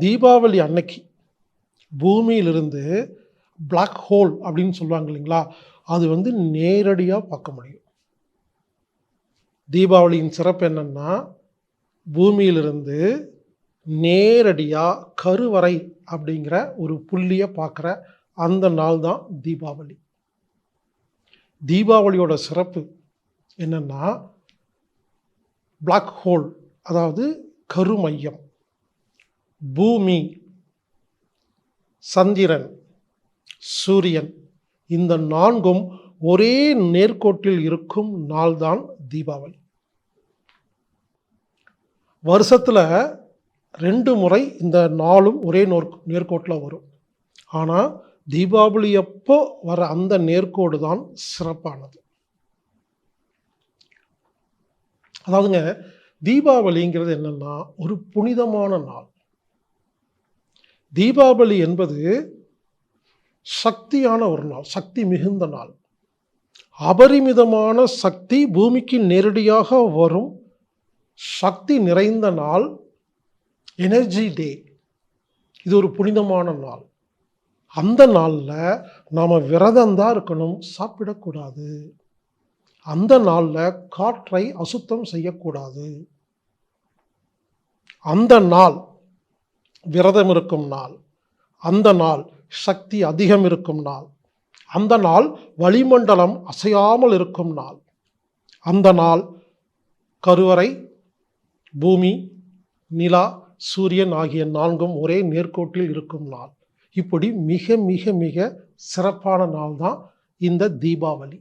தீபாவளி அன்னைக்கு பூமியிலிருந்து black hole அப்படின்னு சொல்லுவாங்க இல்லைங்களா? அது வந்து நேரடியாக பார்க்க முடியும். தீபாவளியின் சிறப்பு என்னென்னா பூமியிலிருந்து நேரடியாக கருவறை அப்படிங்கிற ஒரு புள்ளியை பார்க்குற அந்த நாள் தான் தீபாவளி. தீபாவளியோட சிறப்பு என்னென்னா பிளாக் ஹோல் அதாவது கருமையம். பூமி சந்திரன் சூரியன் இந்த நான்கும் ஒரே நேர்கோட்டில் இருக்கும் நாள்தான் தீபாவளி. வருஷத்தில் ரெண்டு முறை இந்த நாளும் ஒரே நோர் நேர்கோட்டில் வரும். ஆனால் தீபாவளி அப்போ வர அந்த நேர்கோடு தான் சிறப்பானது. அதாவதுங்க தீபாவளிங்கிறது என்னென்னா ஒரு புனிதமான நாள். தீபாவளி என்பது சக்தியான ஒரு நாள் சக்தி மிகுந்த நாள். அபரிமிதமான சக்தி பூமிக்கு நேரடியாக வரும் சக்தி நிறைந்த நாள் எனர்ஜி டே இது ஒரு புனிதமான நாள். அந்த நாளில் நாம் விரதம் தான் இருக்கணும் சாப்பிடக்கூடாது. அந்த நாளில் காற்றை அசுத்தம் செய்யக்கூடாது. அந்த நாள் விரதம் இருக்கும் நாள். அந்த நாள் சக்தி அதிகம் இருக்கும் நாள். அந்த நாள் வளிமண்டலம் அசையாமல் இருக்கும் நாள். அந்த நாள் கருவறை பூமி நிலா சூரியன் ஆகிய நான்கும் ஒரே நேர்கோட்டில் இருக்கும் நாள். இப்படி மிக மிக மிக சிறப்பான நாள் தான் இந்த தீபாவளி.